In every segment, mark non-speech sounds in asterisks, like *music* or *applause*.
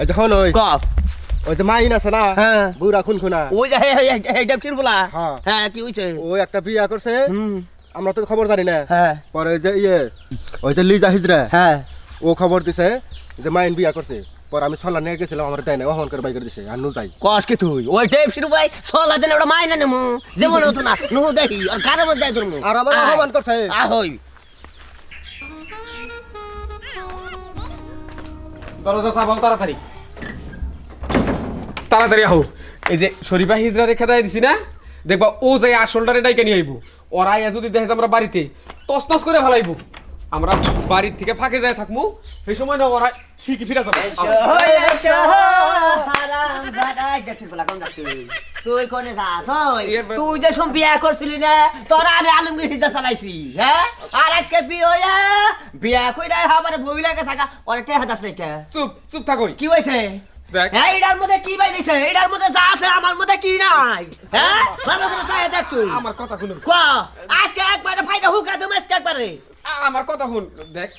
যখন ওই ক? ওই যে মাইন আছে না? হ্যাঁ। বুড়া খুন খুনা ওই যে হে- হে বলা? হ্যাঁ। হ্যাঁ কি হইছে? ওই একটা বিয়া করছে। আমরা তো খবর জানি না। হ্যাঁ। পরে যে ইয়ে ওই যে লিজা হিজরা। হ্যাঁ। ও খবর দিছে যে মাইন বিয়া করছে। পরে আমি সল্লা নিয়ে গেছিলাম আমার দেয় না অহন করে বাই করে দিছে আর নু যাই। কস কি তুই? ওই ডেপটির ভাই সলা দিন ওটা মাইনা নেমু যেমন হতো না নু দেখি আর কারে মধ্যে যাই তুমি আর আমার অপমান করছে। আহই। দরজা চাপাও তাড়াতাড়ি। তাড়াতাড়ি আহো। এই যে শরীফা হিজরা রেখে দেয় দিছি না? দেখবা ও যাই আসলটারে ডাইকে নিয়ে আইবো। ওরাই যদি দেখে যে আমরা বাড়িতে তস তস করে ফেলাইবো। আমরা বাড়ির থেকে ফাঁকে যায় থাকব সেই সময় না ওরা ঠিকই ফিরে যাবে। তুই। কোনে যাস? ইয়ে বে- তুই যে সব বিয়া করছিলি না তোরা আমি আলমগীর হিজা চালাইছি হ্যাঁ? আর আজকে বিয়ে হইয়া থাকা অনেকটা হাদাস নাইটা চুপ চুপ থাকোই কি হইছে? হ্যাঁ এটার মধ্যে কি এটার মধ্যে যা আছে আমার মধ্যে কি নাই? হ্যাঁ? ভালো করে চাই দেখ তুই। আমার কথা শুনুন আজকে একবারে ফাইদা হুকা তুমি আজকে একবারে। আমার কথা শুন দেখ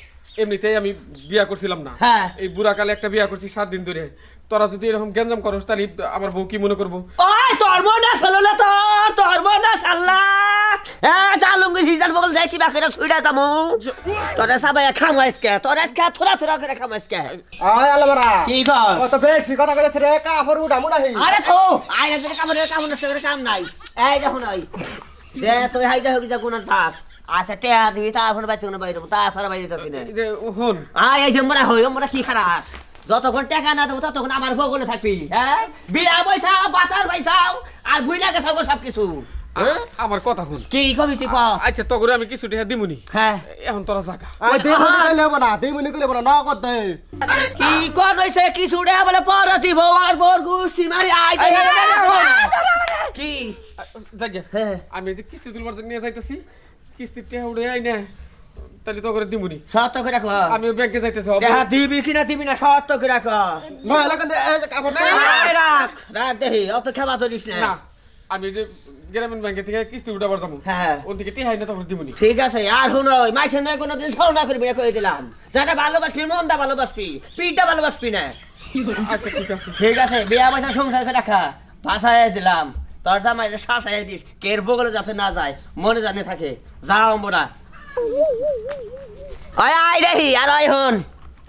এমনিতেই আমি বিয়া করছিলাম না। হ্যাঁ। এই বুড়াকালে একটা বিয়া করছি সাত দিন ধরে। তোরা যদি এরকম গ্যাঞ্জাম করস তাহলে আমার বউ কি মনে করব? ওই তোর না তোর তোর সাল্লা হ্যাঁ জালুঙ্গি হিজার বগল যাই কিবা করে ছুইরা যামু তোরে সাবাই খামাইসকে তোর আজকে থোড়া থোড়া করে খামাইসকে আয় আলমারা। কি কর কত বেশি কথা কইছে রে কাপড় আরে তো রে কাম না কাম নাই। এই দেখো নাই। যে তুই হাইদা হই যা থাক আচ্ছা দিবি বাইতে কোন বাইরে তা সারা বাইরে তো না হন আয় এই যে মোরা হই মোরা কি খারাস যতক্ষণ টাকা না দেবো ততক্ষণ আমার থাকবি হ্যাঁ বিয়া বাতার আর ভুইলাকে থাকব সব কিছু হ্যাঁ? আমার কথা শুন কি কবি তুই ক আচ্ছা তো করে আমি কিছু টাকা দিমুনি হ্যাঁ এখন তোরা জাগা মনি কইলে হব না দেই মনি কইলে হব না নগদ দে কি কর হইছে কি সুড়ে বলে পর দিব আর বোর গুষ্টি মারি আই দে কি জাগে হ্যাঁ আমি যে কিস্তি তুলবার জন্য নিয়ে যাইতেছি কিস্তি টাকা উড়ে আই না তাহলে তো করে দিমুনি। সত্য করে রাখ। আমি ব্যাংকে যাইতেছি দিবি কিনা দিবি না সত্য করে রাখ। কাপড় দেহি অত না। আমি যে গ্রামীণ ব্যাংকে থেকে কিস্তি উঠাবার যাব হ্যাঁ। ওর দিকে টিহাই না তখন দিমুনি। ঠিক আছে আর নয় ছলনা করবি দিলাম। যারা ভালোবাসবি মনটা ভালোবাসবি পিঠটা ভালোবাসবি না। আচ্ছা ঠিক আছে। ঠিক আছে বিয়া পয়সা সংসার করে রাখা ভাষায় দিলাম। তোর জামাই শাসায় দিস কের বগলে যাতে না যায় মনে জানে থাকে। যাও মোরা আয় আয় দেখি আর আয় হন।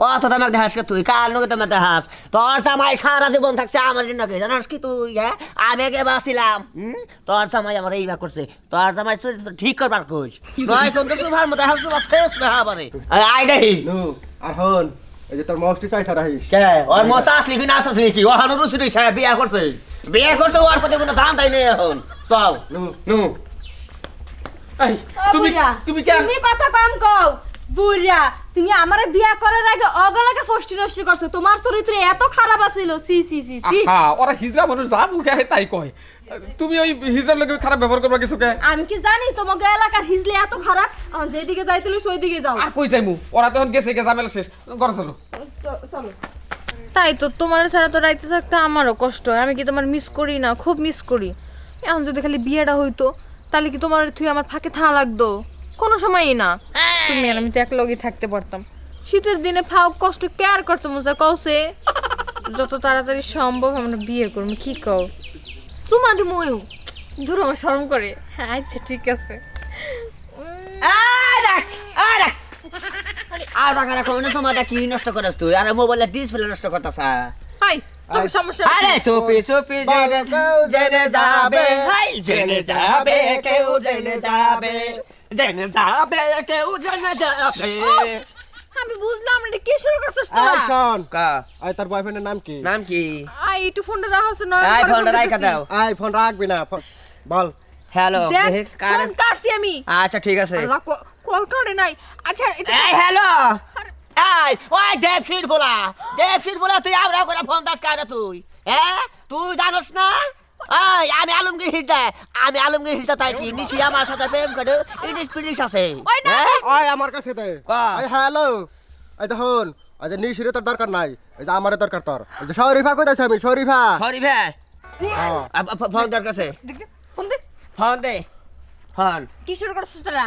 অত তোমাকে দেখাস কে তুই? কার লোকে তোমাকে দেখাস? তোর জামাই সারা জীবন থাকছে আমার নাকি জানাস কি তুই হ্যাঁ? আমি কে বাসিলাম হুম? তোর জামাই আমার এইবার করছে। তোর জামাই ঠিক করবার কোচ নয় কোন তো সুভার মতো হাসু বা শেষ বেহা আয় আর হন। এই যে তোর মস্তি চাইছা রাহিস। কে? ওর আসলি কি না আসলি কি? ও হানুরু চুরি সাহেব বিয়া করছে। বিয়া করছে ওর প্রতি কোনো দাম তাই নেই এখন। চল। নু নু। এই তুমি তুমি কেন তুমি কথা কম কও। বুইরা তুমি আমার বিয়া করার আগে অগলাকে ফষ্টি নষ্ট করছ। তোমার চরিত্র এত খারাপ আছিল। সি সি সি সি। হ্যাঁ ওরা হিজরা মানুষ যা মুখে তাই কয়। তুমি ওই হিজরার লোকে খারাপ ব্যবহার করবা কিছু কে আমি কি জানি তোমাকে এলাকার হিজলে এত খারাপ? যেদিকে যাই তুই ওই দিকে যাও। আর কই যাইমু? ওরা তখন গেছে গে ঝামেলা শেষ। ঘরে চলো। চলো। তাই তো তোমার ছাড়া তো রাইতে থাকতে আমারও কষ্ট হয়। আমি কি তোমার মিস করি না? খুব মিস করি। এখন যদি খালি বিয়েটা হইতো তাহলে কি তোমার তুই আমার ফাঁকে থা লাগতো? কোনো সময়ই না। তুমি আর আমি তো এক লগেই থাকতে পারতাম। শীতের দিনে ফাও কষ্ট কেয়ার করতো মজা? কওছে যত তাড়াতাড়ি সম্ভব আমরা বিয়ে করব কি কও? সুমা দি ময়ু। দূর আমার শরম করে। হ্যাঁ আচ্ছা ঠিক আছে। রাখ রাখ। আর রাখা রাখো না সময়টা কি নষ্ট করাস তুই? আর মোবাইলের ডিসপ্লে নষ্ট করতাস হাই তোর সমস্যা আরে চুপি চুপি জেনে জেনে যাবে। হাই জেনে যাবে কেউ জেনে যাবে। জেনে যাবে কেউ জেনে যাবে। বুঝলাম কি শুরু করছিস তোরা? শোন। কা? আয় তোর বয়ফ্রেন্ডের নাম কি? নাম কি? আই একটু ফোনটা রাখো তো নয় আই ফোনটা রাখা দাও আয় ফোন রাখবি না বল। হ্যালো দেখ ফোন কাটছি আমি। আচ্ছা ঠিক আছে। কল করে নাই। আচ্ছা এই হ্যালো! এই ওই বলা। বলা তুই আমরা করে ফোন দাস কারে তুই? হ্যাঁ তুই জানোস না? এই আমি আলমগীর হিজা আমি আলমগীর হিজা তাই কি? নিশি আমার সাথে প্রেম করে আছে। ওই না? আমার কাছে দে। হ্যালো। এই দেখুন এই যে নিশিরে তোর দরকার নাই এই যে আমারে দরকার তোর। এই যে শরীফা কইতাছি আমি শরীফা। ভাই হ্যাঁ। ফোন দরকার আছে। দেখ দে, ফোন দে। ফোন দে হন কি শুরু করছিস তোরা।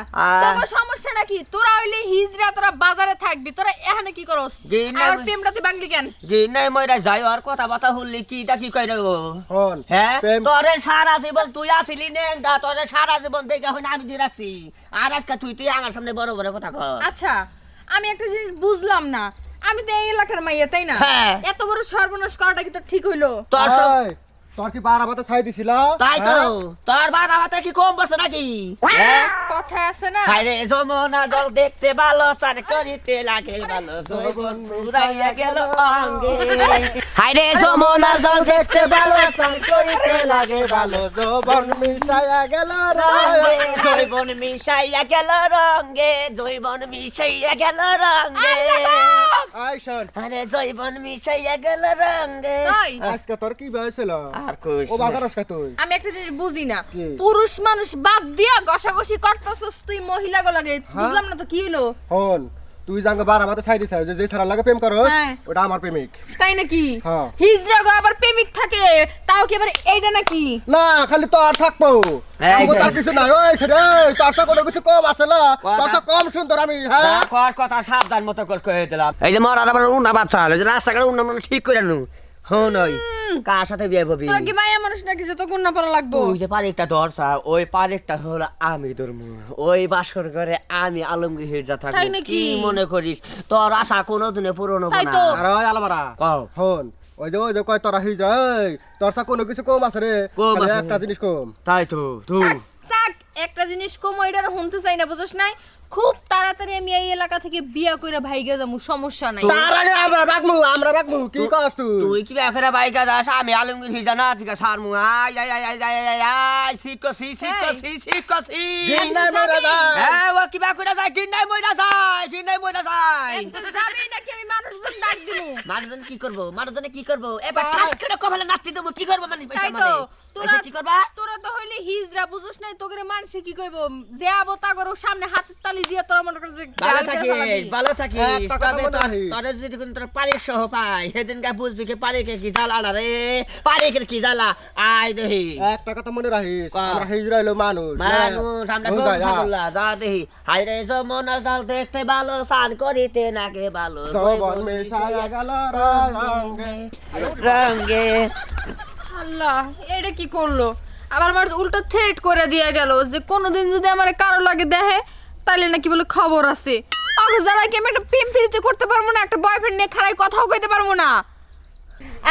তোর সমস্যাটা কি? তোরা হইলে হিজরা তোরা বাজারে থাকবি তোরা এখানে কি করস? না, আমি- প্রেমটা তুই বাংলি কেন? জি নাই মইরা যাই আর কথা বাতা হল্লি কি তা কি কই রে ও হন হ্যাঁ তোরে সারা জীবন তুই আসিলি নেংদা তোরে সারা জীবন দেখে হইনা আমি দিয়ে রাখছি আর আজকে তুই তুই আমার সামনে বড় বড় কথা কর আচ্ছা। আমি একটা জিনিস বুঝলাম না। আমি তো এই এলাকার মাইয়া তাই না? হ্যাঁ। এত বড় সর্বনাশ করাটা কি তো ঠিক হইল? তোর কি বার আমাতে ছাই দিছিল? তাই তো। হ্যাঁ? তোর বাবা হাতে কি কম বসে নাকি? হ্যাঁ? কথা আছে না। হাইরে যমুনা জল দেখতে ভালো চার করিতে লাগে ভালো যৌবন মুরাইয়া গেল অঙ্গে। হাইরে যমুনা জল দেখতে ভালো চার করিতে লাগে ভালো যৌবন মিশায়া গেল রঙ্গে। রে জৈবন মিশাইয়া গেল রঙ্গে জৈবন মিশাইয়া গেল রঙ্গে আই শোন আরে জৈবন মিশাইয়া গেল রঙ্গে তাই? আজকে তোর কি হয়েছিল? আর খুশ ও বাজারস কা তুই। আমি একটা জিনিস বুঝি না? পুরুষ মানুষ বাদ দিয়া গসাগসি করতেছস তুই মহিলা গো হ্যাঁ? বুঝলাম না তো কি হলো। হন তুই জাঙ্গ বার আমাতে ছাই দিছ যে যে ছাড়া লাগে প্রেম করস হ্যাঁ। ওটা আমার প্রেমিক। তাই নাকি? হ্যাঁ। হিজড়া গো আবার প্রেমিক থাকে তাও কি আবার এইটা নাকি? না খালি তোর থাকব। এই আমগো। তার কিছু নাই ওই ছেড়ে তোর তো কোনো কিছু কম আছে না? তোর তো কম সুন্দর আমি হ্যাঁ? কর কথা সাবধান মতো করে কয়ে দিলাম। এই যে মরার আবার উন্না বাচ্চা হলো যে রাস্তাঘাটে উন্না মনে ঠিক করে নু। হন ওই কার সাথে বিয়ে হবি তোরা কি মায়া মানুষ নাকি যে তো না পড়া লাগবে? ওই যে পারেকটা দরসা ওই পারেকটা হলো আমি ধর্ম ওই বাসর ঘরে আমি আলমগীর হিরজা তাই থাকব কি মনে করিস? তোর আশা কোনো দিনে পূরণ হবে না। আর ওই আলমারা কও। হন ওই যে ওই যে কয় তোরা হিজরা এই তোর সা কোনো কিছু কম আছে রে? কম আছে। একটা জিনিস কম। তাই তো তুই একটা জিনিস কম এটার শুনতে চাই না বুঝছ নাই? খুব তাড়াতাড়ি আমি এই এলাকা থেকে বিয়া কইরা ভাইগা যাব সমস্যা নাই। তার আগে আমরা বাগমু আমরা বাগমু কি কস তুই? তুই কি ব্যাপারে বাইকা যাস? আমি আলমগীর হিরজা না ঠিক আছে সারমু। আই আই আই আই আই আই আই শিখো সি শিখো সি শিখো সি দিন নাই মেরে যা হ্যাঁ ও কি ব্যাপারে যায়? কিনাই মইরা যায় কিনাই মইরা যায়। যাবি নাকি? আমি মানুষজন ডাক দিমু। মানুষজন কি করব? মানুষজনে কি করব? এবার ঠাস করে কপালে নাচতে দেবো কি করব মানে তাই পয়সা তো। মানে? তোরা কি করবা? তো হইলে হিজরা বুঝছ নাই তোকে মানুষ কি কইব? যে আবো তাগর সামনে হাতের তালি দিয়ে তোরা মনে করছিস ভালো থাকিস ভালো থাকিস তবে মনে তোর- যদি কোন তোর পারিক সহ পাই সেদিন কা বুঝবি কি পারিকের কি জ্বালা না রে পারিকের কি জ্বালা আয় দেহি। একটা কথা মনে রাখিস আমরা হিজড়া হইল মানুষ মানুষ আমরা যায়, যা। দেহি। হাই রে যমুনা জল দেখতে ভালো স্নান করিতে নাকে ভালো যৌবন মিশায়া গেল রঙে। রঙে। আল্লাহ এটা কি করল? আবার আমার উল্টো থ্রেট করে দিয়ে গেল যে কোনোদিন যদি আমার কারও লাগে দেখে তাহলে নাকি বলে খবর আছে। আগে যারা কি আমি একটা প্রেম ফিরিতে করতে পারব না একটা বয়ফ্রেন্ড নিয়ে খারাই কথাও কইতে পারব না?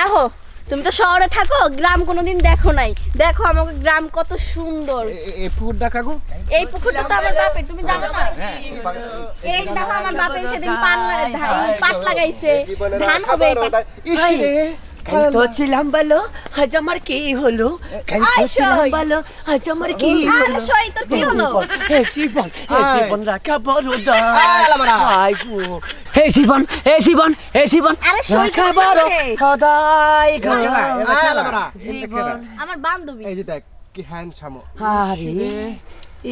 আহো তুমি তো শহরে থাকো গ্রাম কোনোদিন দেখো নাই। দেখো আমাকে গ্রাম কত সুন্দর। এই ফুটটা কাকু? এই পুকুরটা তো আমার বাপের তুমি জানো না? এই দেখো আমার বাপের সেদিন পান পাট লাগাইছে। ধান হবে এটা। কাল ছিলাম ভালো আজ আমার কি হলো? কাল ছিলাম সই। আজ আমার কি হলো? কি হলো? হে জীবন হে জীবন রাখা বড় দায়। হে জীবন হে জীবন হে জীবন রাখা বড় সদাই জীবন। আমার বান্ধবী। এই যে দেখ কি হ্যান্ডসাম আরে।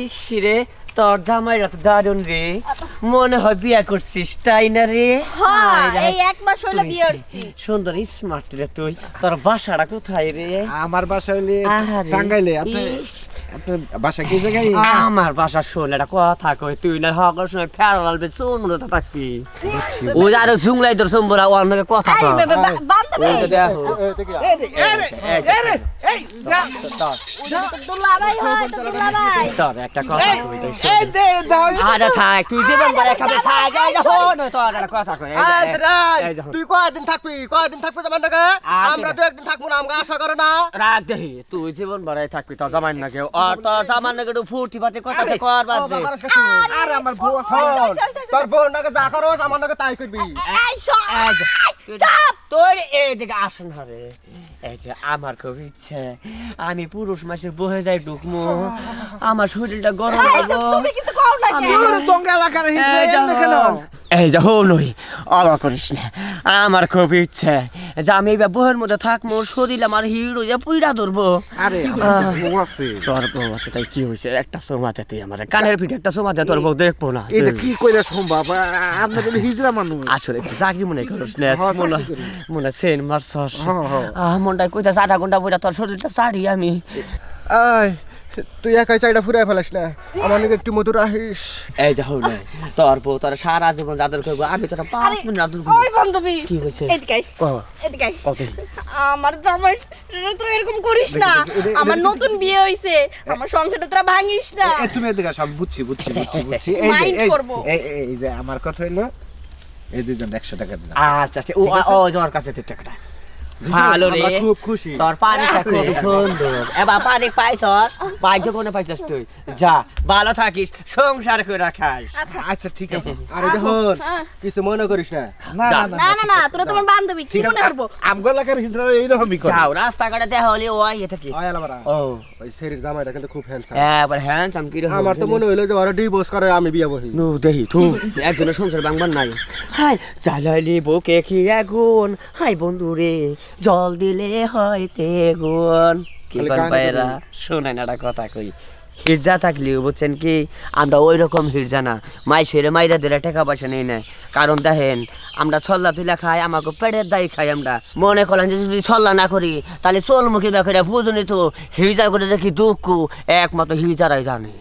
ইসরে তোর জামাইরা তো দারুণ রে। মনে হয় বিয়া করছিস তাই না রে? হ্যাঁ এই এক মাস হলো বিয়ে হচ্ছি সুন্দর স্মার্ট রে তুই। তোর বাসাটা কোথায় রে? আমার বাসা হইলে টাঙ্গাইলে। আপনি আপনার বাসা কি জায়গায়? আমার বাসা শোন একটা কথা কই তুই না হকর সময় ফের আলবে চুন মতো থাকবি। ও ঝুংলাই তোর সম্বরা ও আমাকে কথা কয়। তো দেখো হয় তো একটা কথা তুই জীবন কথা। তুই কয়দিন থাকবি কয়দিন থাকবি তোমার নাকি আমরা তো একদিন থাকব না আমাকে আশা করে না রাগ দেহি তুই জীবন বাড়াই থাকবি তোর জামাই না কেউ আর তোর জামাই না কেউ ফুটি ফাটি কথা কর বাদ দে আর আমার বউ তোর বোন নাকি যা করস আমার নাকি তাই করবি। তোর এদিকে আসন হরে এই যে আমার খুব ইচ্ছে আমি পুরুষ মাসে বহে যাই ঢুকমো। আমার শরীরটা গরম হব। আমি-? এলাকার হিসেবে এই যে এমনি কেন হন। এই যে হো নই অবাক করিস না আমার খুব ইচ্ছে যে আমি এবার বহের মধ্যে থাকব শরীর আমার হিরো যে পুইরা ধরবো আরে আমার আছে তোর বউ আছে তাই কি হয়েছে একটা সোমাতে তুই আমার কানের পিঠে একটা সোমাতে তোর বউ দেখব না এটা কি কইরা সম্ভব আ- আপনার হলো হিজরা মানুষ আসলে চাকরি মনে করিস না হ্যাঁ, মনে। মনে সেন মারছস হ্যাঁ, হ্যাঁ। আহ মনটা কইতাছে আধা ঘণ্টা বইটা তোর শরীরটা ছাড়ি আমি আয় তুই একাই চাইটা ফুরাই ফেলাস না আমার নাকি একটু মধুর আহিস এই যে হো নাই তোর বউ তোর সারা জীবন যাদের করব আমি তোরা পাঁচ মিনিট আদর করব ওই বান্ধবী কি হয়েছে এদিকে কহ, এদিকে আমার জামাই তো এরকম করিস না আমার নতুন বিয়ে হইছে আমার সংসারটা তোরা ভাঙিস না এ, তুমি এদিকে সব বুঝছি বুঝছি বুঝছি বুঝছি এই যে এই- এই যে আমার কথা হইল এই দুজন একশো টাকা দিলাম আচ্ছা ও ও কাছে টাকাটা ভালো রে। খুব খুশি। তোর পানিটা খুব সুন্দর। এবার পানি পাইছস পাইছো কোনে পাইছস তুই। যা ভালো থাকিস সংসার করে খাস। আচ্ছা। ঠিক আছে। *laughs* আরে দেখুন কিছু মনে করিস না? না না না না তোরা তোমার বান্ধবী কি মনে করব? আমগো এলাকার হিজড়া এইরকমই করে। যাও রাস্তাঘাটে দেখা হলে ও ইয়ে থাকি আয় আলামারা ও। ওই শরীর জামাইটা কিন্তু খুব হ্যান্ডসাম এবার হ্যান্ডসাম কি রে আমার তো মনে হইল যে ওরা ডিভোর্স করে আমি বিয়ে বহি নু দেহি থু। *laughs* একজনের সংসার বাংবার নাই। হাই জ্বালাইলি বুকে কি আগুন হাই বন্ধু রে জল দিলে হইতে গুণ কি পায়রা শোনেন একটা কথা কই। হিরজা থাকলেও বুঝছেন কি? আমরা ওই রকম হিরজা না। মাই সেরে মাইরা দিলে টাকা পয়সা নেই না। কারণ দেখেন আমরা সল্লা তুলে খাই আমাকে পেটের দায়ী খাই আমরা। মনে করলেন যে যদি সল্লা না করি তাহলে চোলমুখী বেকরে বুঝুনি তো হিরজা করে দেখি দুঃখ? একমাত্র হিরজারাই জানে।